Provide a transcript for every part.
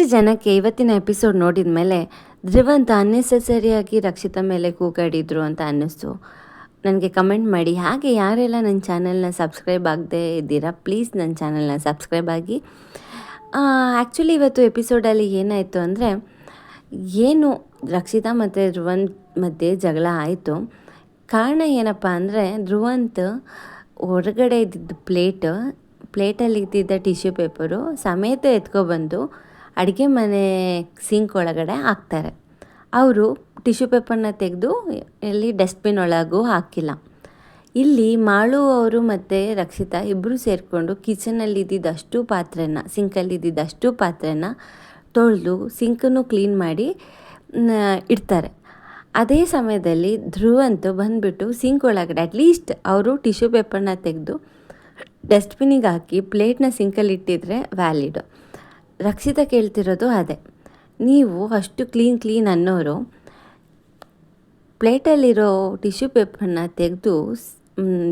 ಇಷ್ಟು ಜನಕ್ಕೆ ಇವತ್ತಿನ ಎಪಿಸೋಡ್ ನೋಡಿದ ಮೇಲೆ ಧ್ರುವಂತ ಅನ್ನೆಸೆಸರಿಯಾಗಿ ರಕ್ಷಿತಾ ಮೇಲೆ ಕೂಗಾಡಿದ್ರು ಅಂತ ಅನ್ನಿಸ್ತು. ನನಗೆ ಕಮೆಂಟ್ ಮಾಡಿ, ಹಾಗೆ ಯಾರೆಲ್ಲ ನನ್ನ ಚಾನಲ್ನ ಸಬ್ಸ್ಕ್ರೈಬ್ ಆಗದೆ ಇದ್ದೀರಾ? ಪ್ಲೀಸ್ ನನ್ನ ಚಾನಲ್ನ ಸಬ್ಸ್ಕ್ರೈಬ್ ಆಗಿ. ಆ್ಯಕ್ಚುಲಿ ಇವತ್ತು ಎಪಿಸೋಡಲ್ಲಿ ಏನಾಯಿತು ಅಂದರೆ, ಏನು ರಕ್ಷಿತಾ ಮತ್ತು ಧ್ರುವಂತ್ ಮಧ್ಯೆ ಜಗಳ ಆಯಿತು. ಕಾರಣ ಏನಪ್ಪ ಅಂದರೆ, ಧ್ರುವಂತ್ ಹೊರಗಡೆ ಇದ್ದಿದ್ದ ಪ್ಲೇಟ್ ಪ್ಲೇಟಲ್ಲಿ ಇದ್ದಿದ್ದ ಟಿಶ್ಯೂ ಪೇಪರು ಸಮೇತ ಎತ್ಕೊಬಂದು ಅಡುಗೆ ಮನೆ ಸಿಂಕ್ ಒಳಗಡೆ ಹಾಕ್ತಾರೆ. ಅವರು ಟಿಶ್ಯೂ ಪೇಪರ್ನ ತೆಗೆದು ಇಲ್ಲಿ ಡಸ್ಟ್ಬಿನ್ ಒಳಗೂ ಹಾಕಿಲ್ಲ. ಇಲ್ಲಿ ಮಾಳು ಅವರು ಮತ್ತು ರಕ್ಷಿತಾ ಇಬ್ಬರು ಸೇರಿಕೊಂಡು ಕಿಚನಲ್ಲಿ ಇದ್ದಿದ್ದಷ್ಟು ಪಾತ್ರೆನ ಸಿಂಕಲ್ಲಿ ಇದ್ದಿದ್ದಷ್ಟು ಪಾತ್ರೆನ ತೊಳೆದು ಸಿಂಕನ್ನು ಕ್ಲೀನ್ ಮಾಡಿ ಇಡ್ತಾರೆ. ಅದೇ ಸಮಯದಲ್ಲಿ ಧ್ರುವಂತು ಬಂದುಬಿಟ್ಟು ಸಿಂಕ್ ಒಳಗಡೆ ಅಟ್ಲೀಸ್ಟ್ ಅವರು ಟಿಶ್ಯೂ ಪೇಪರ್ನ ತೆಗೆದು ಡಸ್ಟ್ಬಿನಿಗೆ ಹಾಕಿ ಪ್ಲೇಟ್ನ ಸಿಂಕಲ್ಲಿ ಇಟ್ಟಿದ್ರೆ ವ್ಯಾಲಿಡು ರಕ್ಷಿತ ಕೇಳ್ತಿರೋದು ಅದೇ. ನೀವು ಅಷ್ಟು ಕ್ಲೀನ್ ಕ್ಲೀನ್ ಅನ್ನೋರು ಪ್ಲೇಟಲ್ಲಿರೋ ಟಿಶ್ಯೂ ಪೇಪರ್ನ ತೆಗೆದು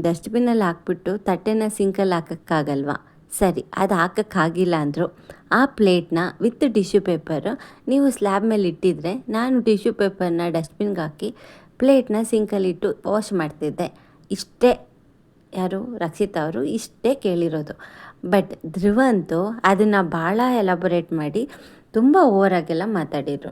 ಡಸ್ಟ್ಬಿನಲ್ಲಿ ಹಾಕ್ಬಿಟ್ಟು ತಟ್ಟೆನ ಸಿಂಕಲ್ಲಿ ಹಾಕೋಕ್ಕಾಗಲ್ವಾ? ಸರಿ, ಅದು ಹಾಕೋಕ್ಕಾಗಿಲ್ಲ ಅಂದರು ಆ ಪ್ಲೇಟ್ನ ವಿತ್ ಟಿಶ್ಯೂ ಪೇಪರ್ ನೀವು ಸ್ಲ್ಯಾಬ್ ಮೇಲೆ ಇಟ್ಟಿದ್ರೆ ನಾನು ಟಿಶ್ಯೂ ಪೇಪರ್ನ ಡಸ್ಟ್ಬಿನ್ಗೆ ಹಾಕಿ ಪ್ಲೇಟ್ನ ಸಿಂಕಲ್ಲಿಟ್ಟು ವಾಶ್ ಮಾಡ್ತಿದ್ದೆ. ಇಷ್ಟೇ ಯಾರು? ರಕ್ಷಿತಾ ಅವರು ಇಷ್ಟೇ ಕೇಳಿರೋದು. ಬಟ್ ಧ್ರುವಂತು ಅದನ್ನು ಭಾಳ ಎಲಾಬೊರೇಟ್ ಮಾಡಿ ತುಂಬ ಓವರಾಗೆಲ್ಲ ಮಾತಾಡಿದರು.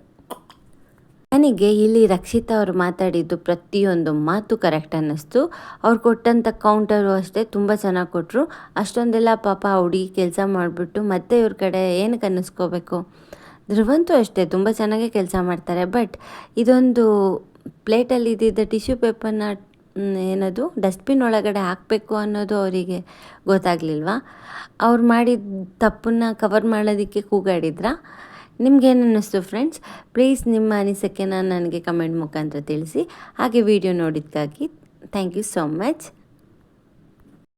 ನನಗೆ ಇಲ್ಲಿ ರಕ್ಷಿತಾ ಅವರು ಮಾತಾಡಿದ್ದು ಪ್ರತಿಯೊಂದು ಮಾತು ಕರೆಕ್ಟ್ ಅನ್ನಿಸ್ತು. ಅವ್ರು ಕೊಟ್ಟಂಥ ಕೌಂಟರು ಅಷ್ಟೇ ತುಂಬ ಚೆನ್ನಾಗಿ ಕೊಟ್ಟರು ಅಷ್ಟೊಂದೆಲ್ಲ ಪಾಪ ಹುಡುಗಿ ಕೆಲಸ ಮಾಡಿಬಿಟ್ಟು ಮತ್ತೆ ಇವ್ರ ಕಡೆ ಏನಕ್ಕೆ ಅನ್ನಿಸ್ಕೋಬೇಕು? ಧ್ರುವಂತೂ ಅಷ್ಟೇ ತುಂಬ ಚೆನ್ನಾಗೇ ಕೆಲಸ ಮಾಡ್ತಾರೆ. ಬಟ್ ಇದೊಂದು ಪ್ಲೇಟಲ್ಲಿ ಇದ್ದಿದ್ದ ಟಿಶ್ಯೂ ಪೇಪರ್ನ ಏನದು ಡಸ್ಟ್ಬಿನ್ ಒಳಗಡೆ ಹಾಕಬೇಕು ಅನ್ನೋದು ಅವರಿಗೆ ಗೊತ್ತಾಗಲಿಲ್ವಾ? ಅವ್ರು ಮಾಡಿದ ತಪ್ಪನ್ನು ಕವರ್ ಮಾಡೋದಕ್ಕೆ ಕೂಗಾಡಿದ್ರ? ನಿಮ್ಗೇನು ಅನ್ನಿಸ್ತು ಫ್ರೆಂಡ್ಸ್ ಪ್ಲೀಸ್ ನಿಮ್ಮ ಅನಿಸಿಕೆನ ನನಗೆ ಕಮೆಂಟ್ ಮುಖಾಂತರ ತಿಳಿಸಿ. ಹಾಗೆ ವಿಡಿಯೋ ನೋಡಿದ್ದಕ್ಕಾಗಿ ಥ್ಯಾಂಕ್ ಯು ಸೋ ಮಚ್